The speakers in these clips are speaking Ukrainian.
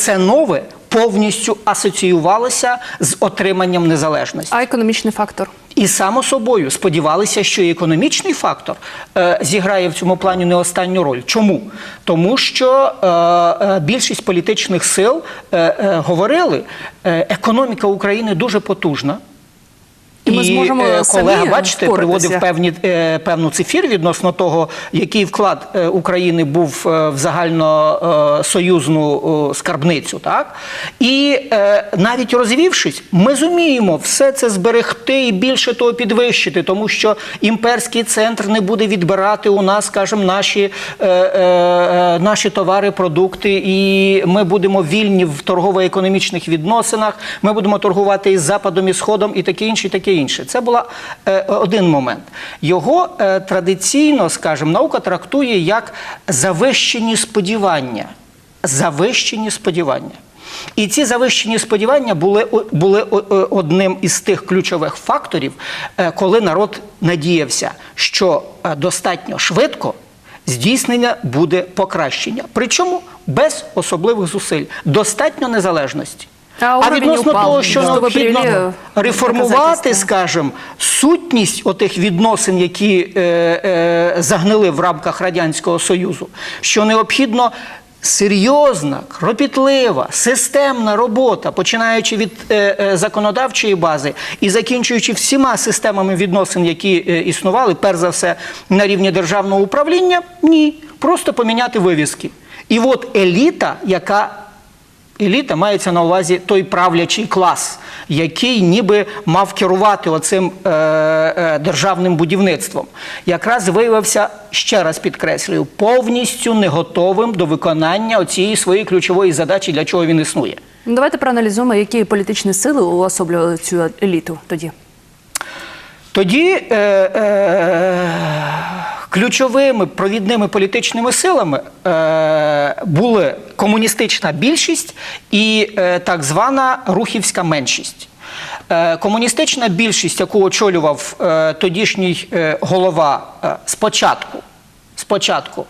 оце нове повністю асоціювалося з отриманням незалежності. А економічний фактор? І само собою сподівалися, що і економічний фактор е, зіграє в цьому плані не останню роль. Чому? Тому що е, е, більшість політичних сил е, е, говорили, е, економіка України дуже потужна. І ми зможемо е, самі колега, бачите, впоратися. приводив певні, е, певну цифір відносно того, який вклад е, України був в загальносоюзну скарбницю. Так? І навіть розвівшись, ми зуміємо все це зберегти і більше того підвищити, тому що імперський центр не буде відбирати у нас, скажімо, наші, наші товари, продукти, і ми будемо вільні в торгово-економічних відносинах, ми будемо торгувати із Западом, і Сходом, і таке інше, і таке інше. Це була е, один момент. Його е, традиційно, скажімо, наука трактує як завищені сподівання. Завищені сподівання. І ці завищені сподівання були, були о- одним із тих ключових факторів, е, коли народ надіявся, що е, достатньо швидко здійснення буде покращення. Причому без особливих зусиль, достатньо незалежності. А уровень відносно упав. того, що ви необхідно привели реформувати, скажімо, сутність отих відносин, які е, е, загнили в рамках Радянського Союзу, що необхідно серйозна, кропітлива, системна робота, починаючи від е, е, законодавчої бази і закінчуючи всіма системами відносин, які е, існували, перш за все на рівні державного управління, ні, просто поміняти вивіски. І от еліта, яка Еліта мається на увазі той правлячий клас, який ніби мав керувати оцим е, е, державним будівництвом. Якраз виявився, ще раз підкреслюю, повністю не готовим до виконання цієї своєї ключової задачі, для чого він існує. Ну, Давайте проаналізуємо, які політичні сили уособлювали цю еліту тоді. Тоді е, е, ключовими провідними політичними силами е, були комуністична більшість і е, так звана рухівська меншість. Е, комуністична більшість, яку очолював тодішній голова спочатку. Спочатку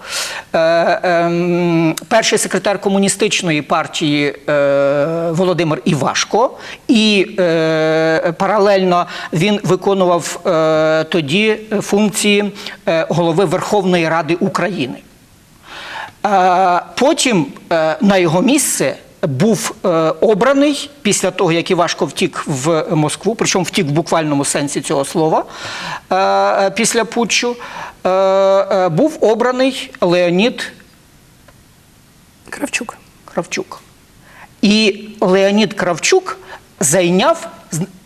е, е, перший секретар комуністичної партії е, Володимир Івашко, і е, паралельно він виконував е, тоді функції е, голови Верховної Ради України. Е, Потім е, на його місце був е, обраний після того, як Івашко втік в Москву, причому втік в буквальному сенсі цього слова е, після путчу, е, е, був обраний Леонід Кравчук. Кравчук. І Леонід Кравчук зайняв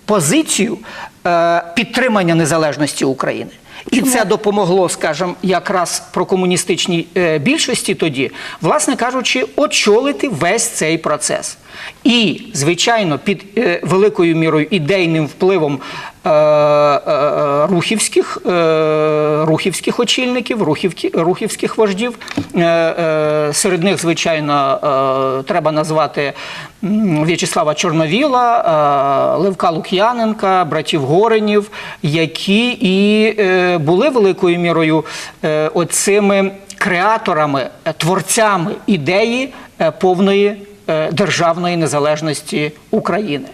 позицію е, підтримання незалежності України. І це допомогло, скажімо, якраз прокомуністичній комуністичній більшості тоді, власне кажучи, очолити весь цей процес. І, звичайно, під е, великою мірою ідейним впливом е, е, рухівських, рухівських очільників, рухівських вождів. Серед них, звичайно, треба назвати В'ячеслава Чорновіла, Левка Лук'яненка, братів Горенів, які і були великою мірою оцими креаторами, творцями ідеї повної державної незалежності України.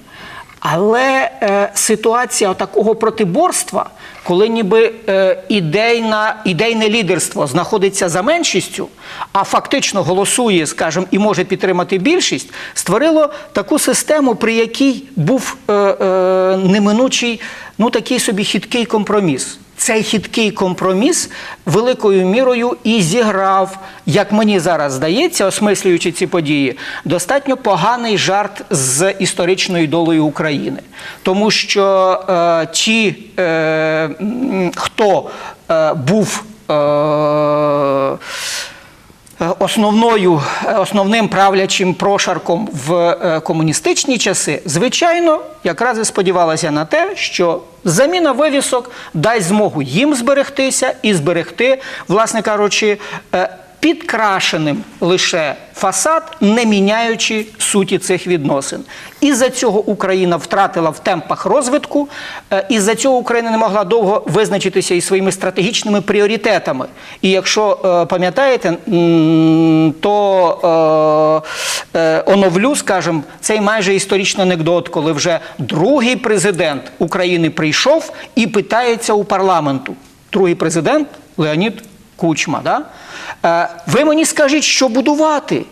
Але е, ситуація такого протиборства, коли ніби е, ідейна, ідейне лідерство знаходиться за меншістю, а фактично голосує, скажімо, і може підтримати більшість, створило таку систему, при якій був е, е, неминучий, ну такий собі хиткий компроміс. Цей хиткий компроміс великою мірою і зіграв, як мені зараз здається, осмислюючи ці події, достатньо поганий жарт з історичною долею України. Тому що е, ті, е, хто е, був. Е, Основною, основним правлячим прошарком в е, комуністичні часи, звичайно, якраз і сподівалася на те, що заміна вивісок дасть змогу їм зберегтися і зберегти, власне кажучи, е, підкрашеним лише фасад, не міняючи суті цих відносин. Із-за цього Україна втратила в темпах розвитку, е, із-за цього Україна не могла довго визначитися із своїми стратегічними пріоритетами. І якщо е, пам'ятаєте, то е, оновлю, скажімо, цей майже історичний анекдот, коли вже другий президент України прийшов і питається у парламенту. Другий президент Леонід Кучма. Да? Е, ви мені скажіть, що будувати,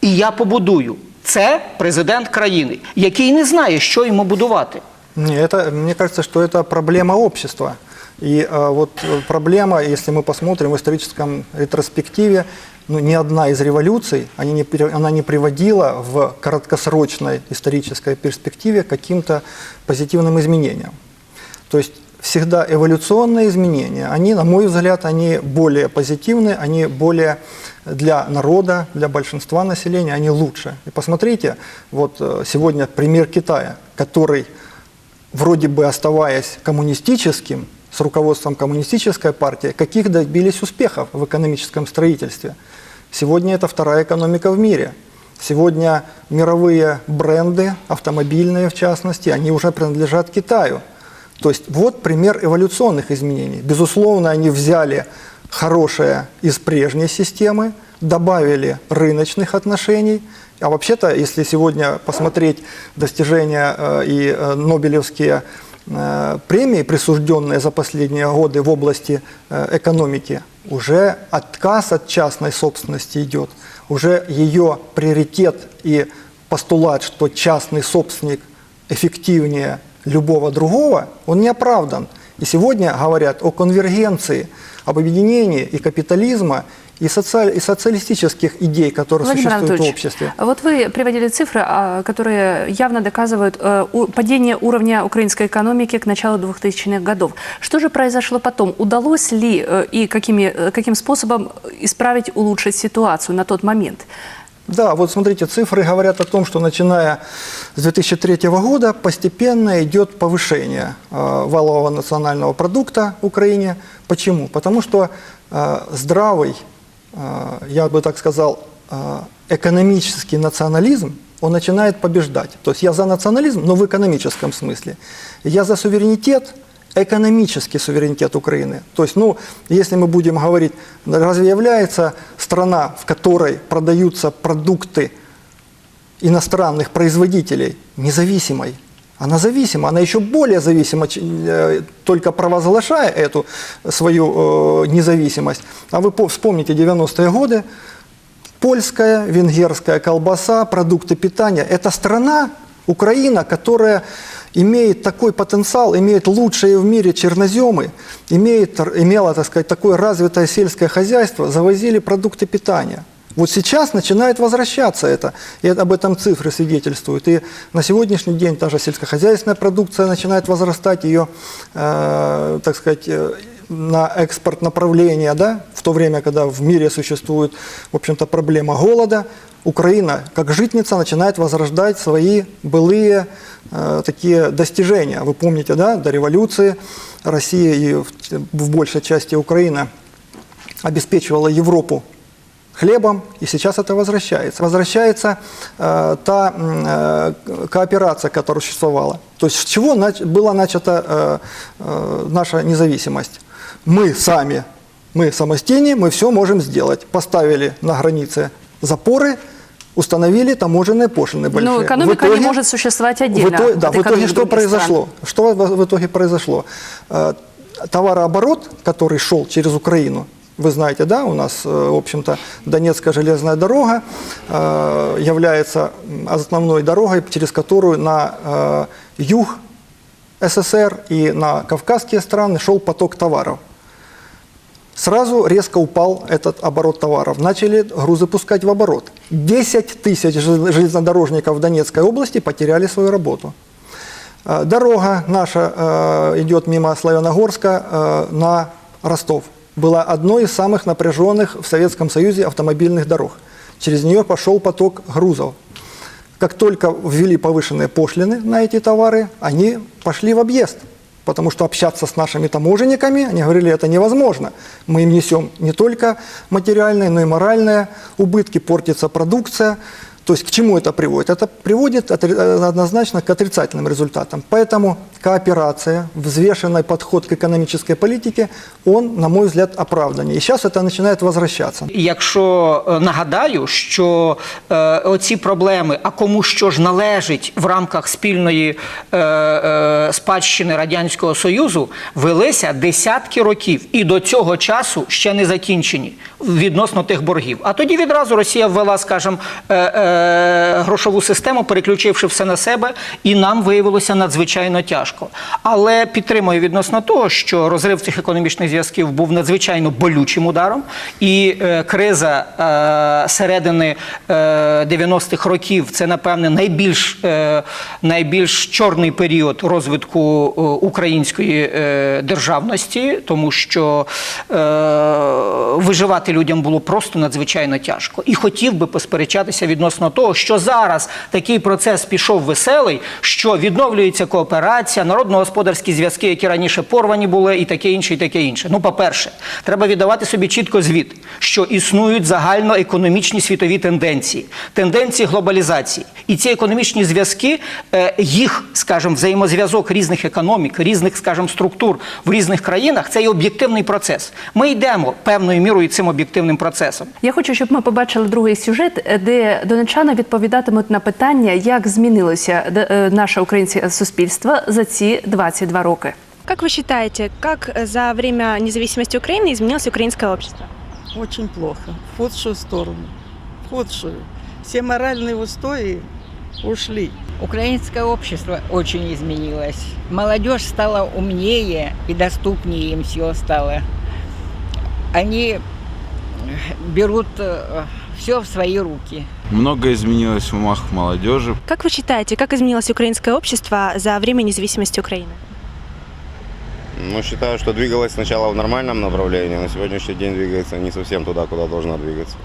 і я побудую. Це президент країни, який не знає, що йому будувати. Не, это, мне кажется, что это проблема общества. И э, вот э, проблема, если мы посмотрим в историческом ретроспективе, ну, ни одна из революций, они не, пере- она не приводила в краткосрочной исторической перспективе к каким-то позитивным изменениям. То есть всегда эволюционные изменения, они, на мой взгляд, они более позитивны, они более для народа, для большинства населения, они лучше. И посмотрите, вот э, сегодня пример Китая, который вроде бы оставаясь коммунистическим, с руководством коммунистической партии, каких добились успехов в экономическом строительстве. Сегодня это вторая экономика в мире. Сегодня мировые бренды, автомобильные в частности, они уже принадлежат Китаю. То есть вот пример эволюционных изменений. Безусловно, они взяли хорошее из прежней системы, добавили рыночных отношений. А вообще-то, если сегодня посмотреть достижения э, и э, Нобелевские э, премии, присужденные за последние годы в области экономики, уже отказ от частной собственности идет. Уже ее приоритет и постулат, что частный собственник эффективнее любого другого, он не оправдан. И сегодня говорят о конвергенции, об объединении и капитализма, и, социаль- и социалистических идей, которые Владимир существуют в обществе. вот вы приводили цифры, а, которые явно доказывают э, падение уровня украинской экономики к началу 2000-х годов. Что же произошло потом? Удалось ли э, и какими, э, каким способом исправить, улучшить ситуацию на тот момент? Да, вот смотрите, цифры говорят о том, что начиная с 2003 года постепенно идет повышение э, валового национального продукта в Украине. Почему? Потому что э, здравый, э, я бы так сказал, экономический национализм, он начинает побеждать. То есть я за национализм, но в экономическом смысле. Я за суверенитет, экономический суверенитет Украины. То есть, ну, если мы будем говорить, разве является страна, в которой продаются продукты иностранных производителей независимой? Она зависима, она еще более зависима, э, только провозглашая эту свою э, независимость. А вы по- вспомните 90-е годы, польская, венгерская колбаса, продукты питания. Это страна, Украина, которая имеет такой потенциал, имеет лучшие в мире черноземы, имеет, имела, так сказать, такое развитое сельское хозяйство, завозили продукты питания. Вот сейчас начинает возвращаться это, и об этом цифры свидетельствуют. И на сегодняшний день та же сельскохозяйственная продукция начинает возрастать, ее, э, так сказать, э, на экспорт направления, да, то время, когда в мире существует, в общем-то, проблема голода, Украина, как житница, начинает возрождать свои былые э, такие достижения. Вы помните, да, до революции Россия и в, в большей части Украина обеспечивала Европу хлебом, и сейчас это возвращается. Возвращается э, та э, кооперация, которая существовала. То есть с чего нач- была начата э, э, наша независимость? Мы сами, мы самостийные, мы все можем сделать. Поставили на границе запоры, установили таможенные пошлины большие. Ну, В экономика не итоге- может существовать в отдельно. итоге, да, в итоге что других стран. произошло? Что в, в итоге произошло? Товарооборот, который шел через Украину, вы знаете, да, у нас, э, в общем-то, Донецкая железная дорога э, является основной дорогой, через которую на э, юг СССР и на кавказские страны шел поток товаров. Сразу резко упал этот оборот товаров. Начали грузы пускать в оборот. 10 тысяч жел- железнодорожников в Донецкой области потеряли свою работу. Э, Дорога наша э, идет мимо Славяногорска э, на Ростов. Была одной из самых напряженных в Советском Союзе автомобильных дорог. Через нее пошел поток грузов. Как только ввели повышенные пошлины на эти товары, они пошли в объезд. потому что общаться с нашими таможенниками, они говорили, это невозможно. Мы им несем не только материальные, но и моральные убытки, портится продукция. То есть к чему это приводит? Это приводит отри- э, однозначно к отрицательным результатам. Поэтому кооперация, взвешенный подход к экономической политике, он, на мой взгляд, оправданнее. И сейчас это начинает возвращаться. Якщо е, нагадаю, що е, оці проблеми, а кому що ж належить в рамках спільної е, е, спадщини Радянського Союзу, велися десятки років і до цього часу ще не закінчені відносно тих боргів. А тоді відразу Росія ввела, скажімо, е, е, грошову систему, переключивши все на себе, і нам виявилося надзвичайно тяжко. Але підтримую відносно того, що розрив цих економічних зв'язків був надзвичайно болючим ударом, і е, криза е, середини е, 90-х років це, напевне, найбільш, е, найбільш чорний період розвитку е, української е, державності, тому що е, виживати людям було просто надзвичайно тяжко. І хотів би посперечатися відносно того, що зараз такий процес пішов веселий, що відновлюється кооперація, народно-господарські зв'язки, які раніше порвані були, і таке інше, і таке інше. Ну, по-перше, треба віддавати собі чітко звіт, що існують загальноекономічні світові тенденції, тенденції глобалізації. І ці економічні зв'язки, е, їх, скажімо, взаємозв'язок різних економік, різних, скажімо, структур в різних країнах це є об'єктивний процес. Ми йдемо певною мірою цим об'єктивним процесом. Я хочу, щоб ми побачили другий сюжет, е, де донечани відповідатимуть на питання, як змінилося де- е, наше українське суспільство за ці 22 роки. Как вы считаете, как э, за время независимости Украины изменилось украинское общество? Очень плохо. В худшую сторону. В худшую. Все моральные устои ушли. Украинское общество очень изменилось. Молодежь стала умнее и доступнее им все стало. Они берут все в свои руки. Много изменилось в умах молодежи. Как вы считаете, как изменилось украинское общество за время независимости Украины? Ну, считаю, что двигалась сначала в нормальном направлении, на сегодняшний день двигается не совсем туда, куда должна двигаться.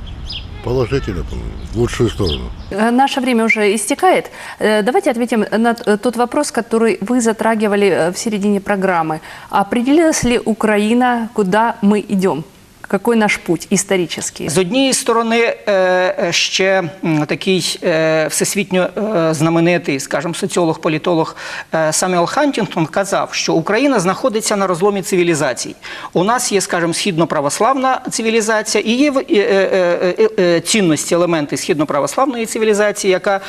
Положительно, в лучшую сторону. Э, Наше время уже истекает. Э, Давайте ответим на т- тот вопрос, который вы затрагивали э, в середине программы. Определилась ли Украина, куда мы идем? Какой наш путь исторический? З однієї сторони, е, е, ще такий е, всесвітньо знаменитий, скажімо, соціолог-політолог е, Самюел Хантінгтон казав, що Україна знаходиться на розломі цивілізацій. У нас є, скажімо, східно-православна цивілізація і є цінності, елементи східно-православної цивілізації, яка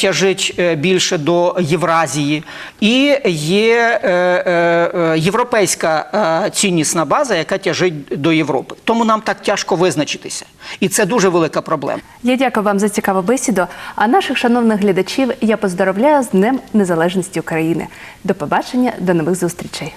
тяжить більше до Євразії, і є європейська ціннісна база, яка тяжить до Європи. Тому нам так тяжко визначитися. І це дуже велика проблема. Я дякую вам за цікаву бесіду. А наших шановних глядачів я поздоровляю з Днем Незалежності України. До побачення, до нових зустрічей.